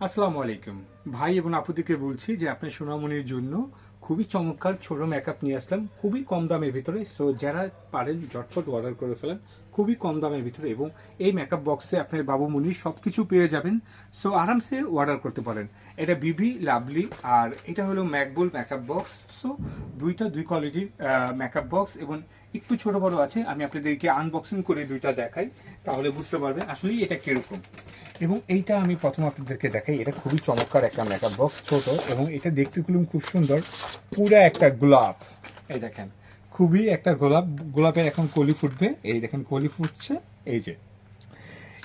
আসসালামু আলাইকুম ভাই এবং আপুদিকে বলছি যে আপনার সোনামণির জন্য খুবই চমৎকার ছোট মেকআপ নিয়ে আসলাম, খুবই কম দামের ভিতরে। সো যারা পারেন ঝটফট অর্ডার করে ফেলেন, খুবই কম দামের ভিতরে এবং এই মেকআপ বক্সে আপনার বাবু মুনির সব কিছু পেয়ে যাবেন। সো আরামসে অর্ডার করতে পারেন। এটা বিবি, লাভলি, আর এটা হলো ম্যাকবুল মেকআপ বক্স সো দুইটা, দুই কোয়ালিটির মেকআপ বক্স এবং একটু ছোট বড় আছে। আমি আপনাদেরকে আনবক্সিং করে দুইটা দেখাই, তাহলে বুঝতে পারবেন আসলে এটা কীরকম। এবং এইটা আমি প্রথম আপনাদেরকে দেখাই। এটা খুবই চমৎকার একটা মেকআপ বক্স ছোট এবং এটা দেখতে খুলুম খুব সুন্দর। পুরা একটা গোলাপ। এই দেখেন, খুবই একটা গোলাপ। গোলাপের এখন কলি ফুটবে। এই দেখেন, কলি ফুটছে। এই যে।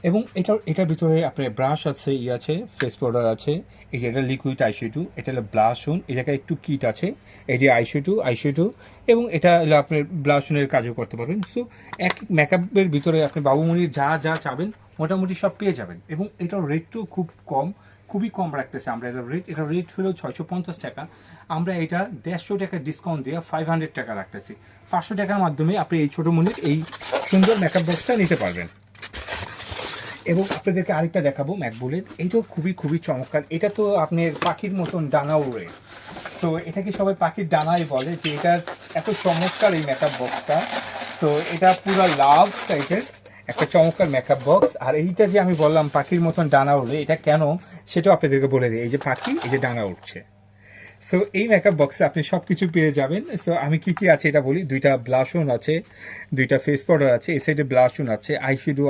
এবং এটার এটার ভিতরে আপনার ব্রাশ আছে, ই আছে ফেস পাউডার আছে। এই যে এটা লিকুইড আইশ্যাডো এটা হলো ব্লাশন এই জায়গায় একটু কিট আছে। এই যে আইশ্যাডো আইশ্যাডো এবং এটা হলো আপনার ব্লাশনের কাজও করতে পারবেন। সো এক মেকআপের ভিতরে আপনি বাবুমণির যা যা চাবেন, মোটামুটি সব পেয়ে যাবেন। এবং এটার রেটও খুব কম। খুবই কম রাখতেছে আমরা। এটা রেট এটা রেট হলো ছয়শো পঞ্চাশ টাকা। আমরা এটা দেড়শো টাকা ডিসকাউন্ট দিয়ে ফাইভ হান্ড্রেড টাকা রাখতেছি। পাঁচশো টাকার মাধ্যমে আপনি এই ছোটো মনির এই সুন্দর মেকআপ বক্সটা নিতে পারবেন। এবং আপনাদেরকে আরেকটা দেখাবো ম্যাকবুলের এইটাও খুবই খুবই চমৎকার। এটা তো আপনার পাখির মতন ডানা উড়ে তো এটাকে সবাই পাখির ডানাই বলে যে এটার এত চমৎকার এই মেকআপ বক্সটা তো এটা পুরো লাভ টাইপের একটা চমৎকার মেকআপ বক্স আর এইটা যে আমি বললাম পাখির মতন ডানা উড়ে, এটা কেন? সেটাও আপনাদেরকে বলে দিই। এই যে পাখি, এই যে ডানা উঠছে সো এই মেকআপ বক্সে আপনি সব কিছু পেয়ে যাবেন। সো আমি কি কি আছে এটা বলি? দুইটা ব্লাশন আছে, দুইটা ফেস পাউডার আছে, এই সাইডে ব্লাশন আছে আইশ্যাডো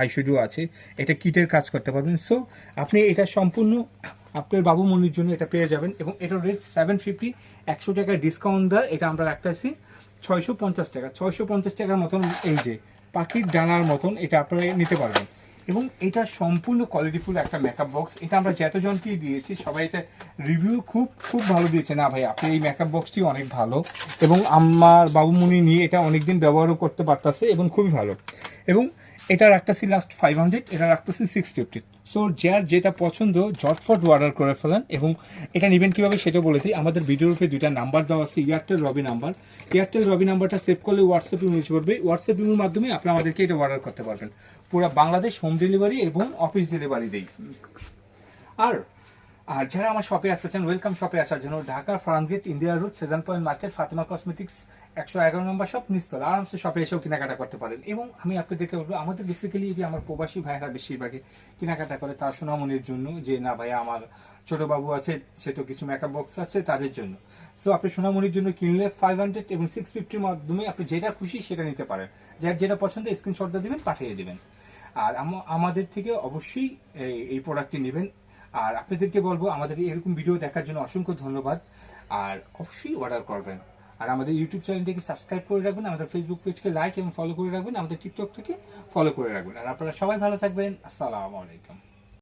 আইশ্যাডো আছে। এটা কিটের কাজ করতে পারবেন। সো আপনি এটা সম্পূর্ণ আপনার বাবু মনির জন্য এটা পেয়ে যাবেন এবং এটার রেট সেভেন ফিফটি একশো টাকার ডিসকাউন্ট দেয়। এটা আমরা রাখতেছি ছয়শো পঞ্চাশ টাকা। ছয়শো পঞ্চাশ টাকার মতন এই যে পাখির ডানার মতন এটা আপনারা নিতে পারবেন। এবং এটা সম্পূর্ণ কোয়ালিটিফুল একটা মেকআপ বক্স এটা আমরা যতজনকেই দিয়েছি, সবাই এটা রিভিউ খুব খুব ভালো দিয়েছে। না ভাই, আপনি এই মেকআপ বক্সটি অনেক ভালো। এবং আমার বাবুমণি নিয়ে এটা অনেকদিন ব্যবহারও করতে পারতেছে এবং খুবই ভালো। এবং এটা রাখতেছি লাস্ট ফাইভ হান্ড্রেড এটা রাখতেছি সিক্স ফিফটি সো যার যেটা পছন্দ, ঝটফট অর্ডার করে ফেলেন এবং এটা নেবেন কীভাবে সেটা বলে দিই। আমাদের ভিডিওর উপরে দুইটা নাম্বার দেওয়া আছে Airtel Robi number Airtel Robi নাম্বারটা সেভ করলে হোয়াটসঅ্যাপ ইউজ করবে হোয়াটসঅ্যাপ ইউর মাধ্যমে আপনি আমাদেরকে এটা অর্ডার করতে পারবেন। পুরো বাংলাদেশ হোম ডেলিভারি এবং অফিস ডেলিভারি দেই। আর আর যারা আমার শপে আসতে চান ওয়েলকাম শপে আসার জন্য ঢাকার Farmgate India route seven point market Fatima cosmetics একশো এগারো নম্বর শপ নিস্তল আরামসে শপে এসেও কেনাকাটা করতে পারেন। এবং আমি আপনাদেরকে বলব, আমাদের বেসিক্যালি যে আমার প্রবাসী ভাইরা বেশিরভাগই কেনাকাটা করে, তার সোনামনির জন্য যে, না ভাই, আমার ছোট বাবু আছে, সে তো কিছু মেকআপ বক্স আছে, তাদের জন্য। সো আপনি সোনামনির জন্য কিনলে ফাইভ হান্ড্রেড এবং সিক্স ফিফটির মাধ্যমে আপনি যেটা খুশি সেটা নিতে পারেন। যার যেটা পছন্দ স্ক্রিনশটটা দিবেন, পাঠিয়ে দেবেন। আর আম- আমাদের থেকে অবশ্যই এই প্রোডাক্টটি নেবেন। আর আপনাদেরকে বলব, আমাদের এরকম ভিডিও দেখার জন্য অসংখ্য ধন্যবাদ। আর অবশ্যই অর্ডার করবেন। আর আমাদের ইউটিউব চ্যানেলটিকে সাবস্ক্রাইব করে রাখবেন, আমাদের ফেসবুক পেজকে লাইক এবং ফলো করে রাখবেন, আমাদের টিকটক থেকে ফলো করে রাখবেন। আর আপনারা সবাই ভালো থাকবেন। আসসালামু আলাইকুম।